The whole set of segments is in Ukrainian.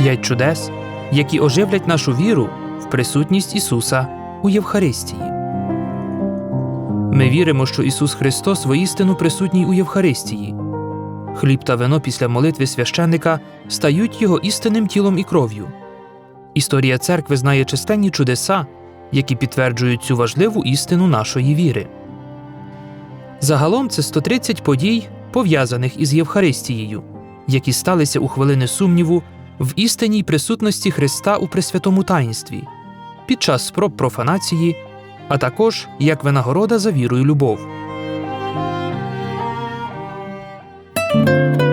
П'ять чудес, які оживлять нашу віру в присутність Ісуса у Євхаристії. Ми віримо, що Ісус Христос воістину присутній у Євхаристії. Хліб та вино після молитви священника стають його істинним тілом і кров'ю. Історія церкви знає численні чудеса, які підтверджують цю важливу істину нашої віри. Загалом це 130 подій, пов'язаних із Євхаристією, які сталися у хвилини сумніву в істинній присутності Христа у Пресвятому таїнстві, під час спроб профанації, а також як винагорода за віру і любов.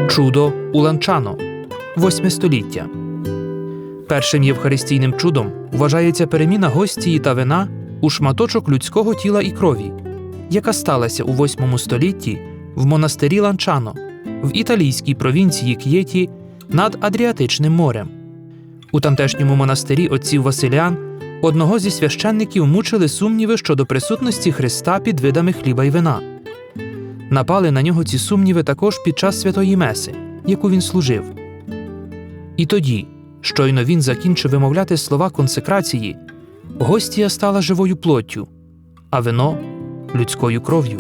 Чудо у Ланчано, 8 століття. Першим євхаристійним чудом вважається переміна гостії та вина у шматочок людського тіла і крові, яка сталася у 8 столітті в монастирі Ланчано в італійській провінції К'єті над Адріатичним морем. У тамтешньому монастирі отців Василян одного зі священників мучили сумніви щодо присутності Христа під видами хліба й вина. Напали на нього ці сумніви також під час святої Меси, яку він служив. І тоді, щойно він закінчив вимовляти слова консекрації, гостія стала живою плоттю, а вино людською кров'ю.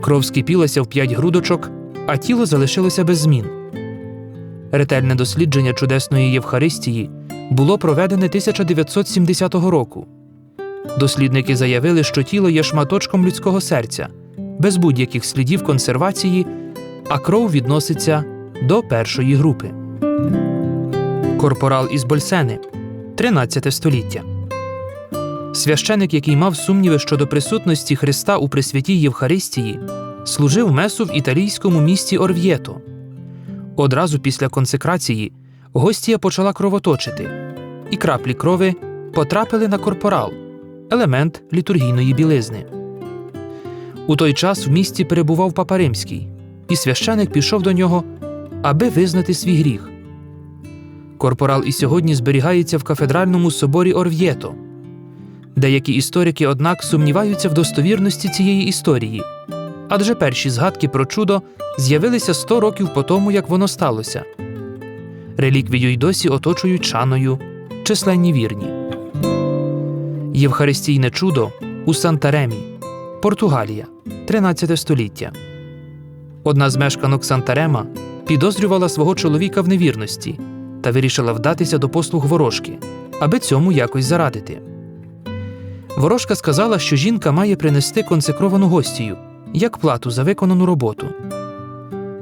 Кров скипілася в п'ять грудочок, а тіло залишилося без змін. Ретельне дослідження чудесної Євхаристії було проведене 1970 року. Дослідники заявили, що тіло є шматочком людського серця, без будь-яких слідів консервації, а кров відноситься до першої групи. Корпорал із Больсени, 13 століття. Священик, який мав сумніви щодо присутності Христа у Пресвятій Євхаристії, служив месу в італійському місті Орв'єто. Одразу після консекрації гостія почала кровоточити, і краплі крови потрапили на корпорал елемент літургійної білизни. У той час в місті перебував папа Римський, і священик пішов до нього, аби визнати свій гріх. Корпорал і сьогодні зберігається в кафедральному соборі Орв'єто. Деякі історики, однак, сумніваються в достовірності цієї історії, адже перші згадки про чудо з'явилися 100 років по тому, як воно сталося. Реліквію й досі оточують шаною численні вірні. Євхаристійне чудо у Сантаремі, Португалія, 13 століття. Одна з мешканок Сантарема підозрювала свого чоловіка в невірності та вирішила вдатися до послуг ворожки, аби цьому якось зарадити. Ворожка сказала, що жінка має принести консекровану гостію як плату за виконану роботу.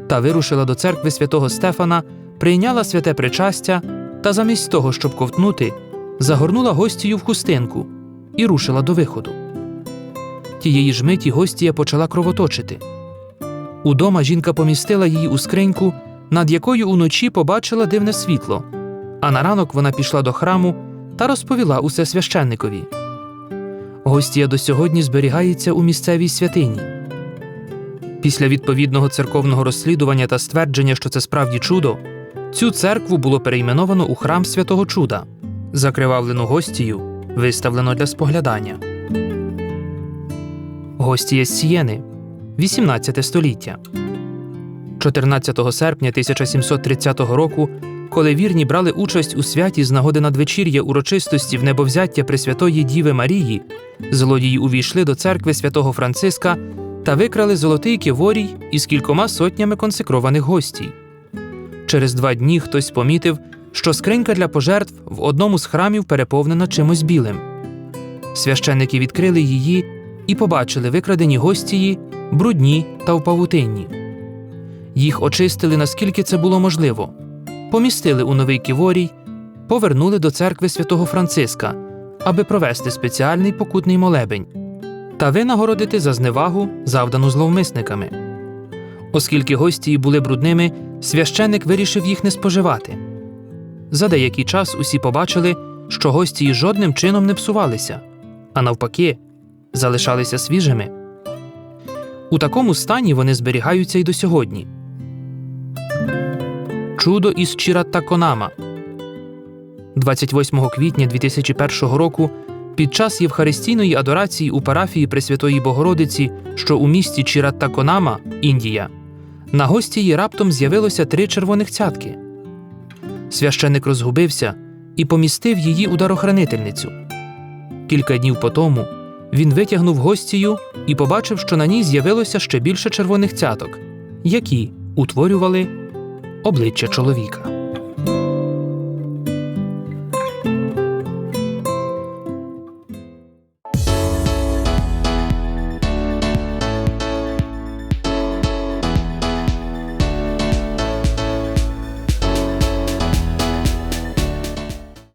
Та вирушила до церкви святого Стефана, прийняла святе причастя та замість того, щоб ковтнути, загорнула гостію в хустинку і рушила до виходу. Тієї ж миті гостія почала кровоточити. Удома жінка помістила її у скриньку, над якою уночі побачила дивне світло, а на ранок вона пішла до храму та розповіла усе священникові. Гостія до сьогодні зберігається у місцевій святині. Після відповідного церковного розслідування та ствердження, що це справді чудо, цю церкву було перейменовано у храм святого чуда, закривавлену гостію виставлено для споглядання. Гостія з Сієни, 18 століття. 14 серпня 1730 року, коли вірні брали участь у святі з нагоди надвечір'я урочистості в небовзяття Пресвятої Діви Марії, злодії увійшли до церкви святого Франциска та викрали золотий киворій із кількома сотнями консекрованих гостій. Через два дні хтось помітив, що скринька для пожертв в одному з храмів переповнена чимось білим. Священники відкрили її і побачили викрадені гостії, брудні та в павутинні. Їх очистили наскільки це було можливо, помістили у новий ківорій, повернули до церкви святого Франциска, аби провести спеціальний покутний молебень та винагородити за зневагу, завдану зловмисниками. Оскільки гостії були брудними, священик вирішив їх не споживати. За деякий час усі побачили, що гостії жодним чином не псувалися, а навпаки, залишалися свіжими. У такому стані вони зберігаються й до сьогодні. Чудо із Чіраттаконама 28 квітня 2001 року під час Євхаристійної адорації у парафії Пресвятої Богородиці, що у місті Чіраттаконама, Індія, на гостії раптом з'явилося три червоних цятки. Священник розгубився і помістив її у дарохранительницю. Кілька днів по тому він витягнув гостію і побачив, що на ній з'явилося ще більше червоних цяток, які утворювали обличчя чоловіка.